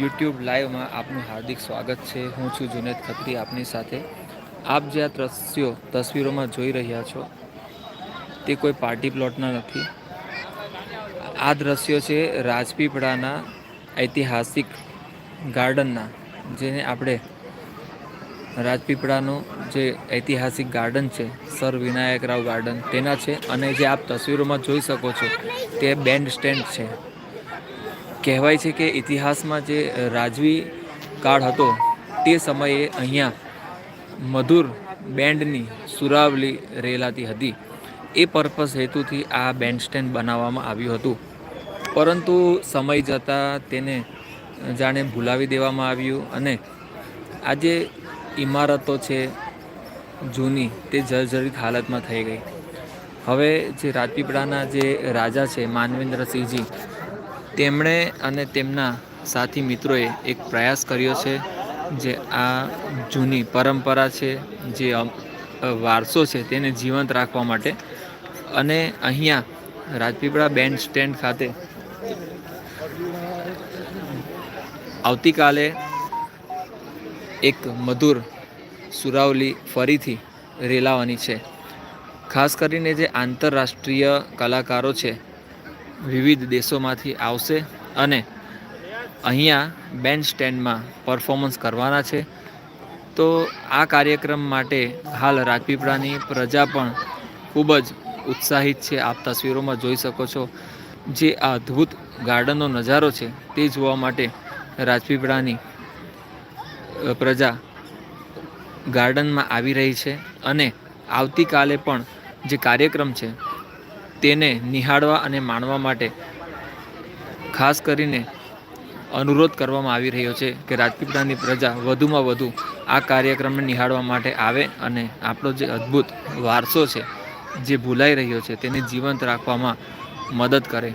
YouTube લાઈવમાં આપનું હાર્દિક સ્વાગત છે. હું છું જુનેદ ખત્રી, આપની સાથે. આપ જે આ દ્રશ્યો, તસવીરોમાં જોઈ રહ્યા છો, તે કોઈ પાર્ટી પ્લોટના નથી. આ દ્રશ્યો છે રાજપીપળાના ઐતિહાસિક ગાર્ડનના, જેને આપણે રાજપીપળાનું જે ઐતિહાસિક ગાર્ડન છે, સર વિનાયક રાવ ગાર્ડન, તેના છે. અને જે આપ તસવીરોમાં જોઈ શકો છો, તે બેન્ડ સ્ટેન્ડ છે. કહેવાય છે કે ઇતિહાસમાં જે રાજવી કાળ હતો, તે સમયે અહીંયા મધુર બેન્ડની સુરાવલી રેલાતી હતી. એ પર્પસ હેતુથી આ બેન્ડ સ્ટેન્ડ બનાવવામાં આવ્યું હતું. પરંતુ સમય જતાં તેને જાણે ભૂલાવી દેવામાં આવ્યું અને આજે ઇમારતો છે, જૂની, તે જર્જરિત હાલતમાં થઈ ગઈ. હવે જે રાજપીપળાના જે રાજા છે, માનવેન્દ્રસિંહજી તેમણે અને તેમના સાથી મિત્રોએ એક પ્રયાસ કર્યો છે જે આ જૂની પરંપરા છે, જે વારસો છે તેને જીવંત રાખવા માટે. અને અહીંયા રાજપીપળા બેન્ડ સ્ટેન્ડ ખાતે આવતીકાલે એક મધુર સુરાવલી ફરીથી રેલાવાની છે. ખાસ કરીને જે આંતરરાષ્ટ્રીય કલાકારો છે વિવિધ દેશોમાંથી આવશે અને અહીંયા બેન્ડ સ્ટેન્ડમાં પરફોર્મન્સ કરવાના છે. તો આ કાર્યક્રમ માટે હાલ રાજપીપળાની પ્રજા પણ ખૂબ જ ઉત્સાહિત છે. આપ તસવીરોમાં જોઈ શકો છો જે આ અદ્ભુત ગાર્ડનનો નજારો છે તે જોવા માટે રાજપીપળાની પ્રજા ગાર્ડનમાં આવી રહી છે અને આવતીકાલે પણ જે કાર્યક્રમ છે તેને નિહાળવા અને માણવા માટે ખાસ કરીને અનુરોધ કરવામાં આવી રહ્યો છે કે રાજપીપળાની પ્રજા વધુમાં વધુ આ કાર્યક્રમને નિહાળવા માટે આવે અને આપણો જે અદ્ભુત વારસો છે, જે ભૂલાઈ રહ્યો છે, તેને જીવંત રાખવામાં મદદ કરે.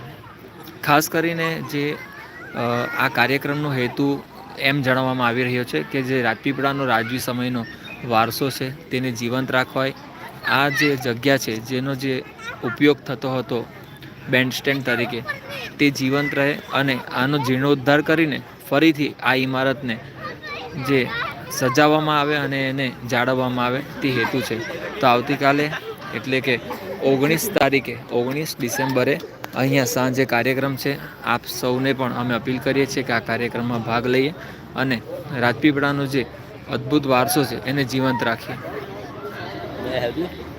ખાસ કરીને જે આ કાર્યક્રમનો હેતુ એમ જણાવવામાં આવી રહ્યો છે કે જે રાજપીપળાનો રાજવી સમયનો વારસો છે, તેને જીવંત રાખવાય આ જે જગ્યા છે, જેનો જે ઉપયોગ થતો હતો બેન્ડ સ્ટેન્ડ તરીકે, તે જીવંત રહે અને આનો જીર્ણોદ્ધાર કરીને ફરીથી આ ઇમારતને જે સજાવવામાં આવે અને એને જાળવવામાં આવે તે હેતુ છે. તો આવતીકાલે, એટલે કે ઓગણીસ તારીખે, ઓગણીસ ડિસેમ્બરે અહીંયા સાંજે કાર્યક્રમ છે. આપ સૌને પણ અમે અપીલ કરીએ છીએ કે આ કાર્યક્રમમાં ભાગ લઈએ અને રાજપીપળાનો જે અદ્ભુત વારસો છે, એને જીવંત રાખીએ. I help you.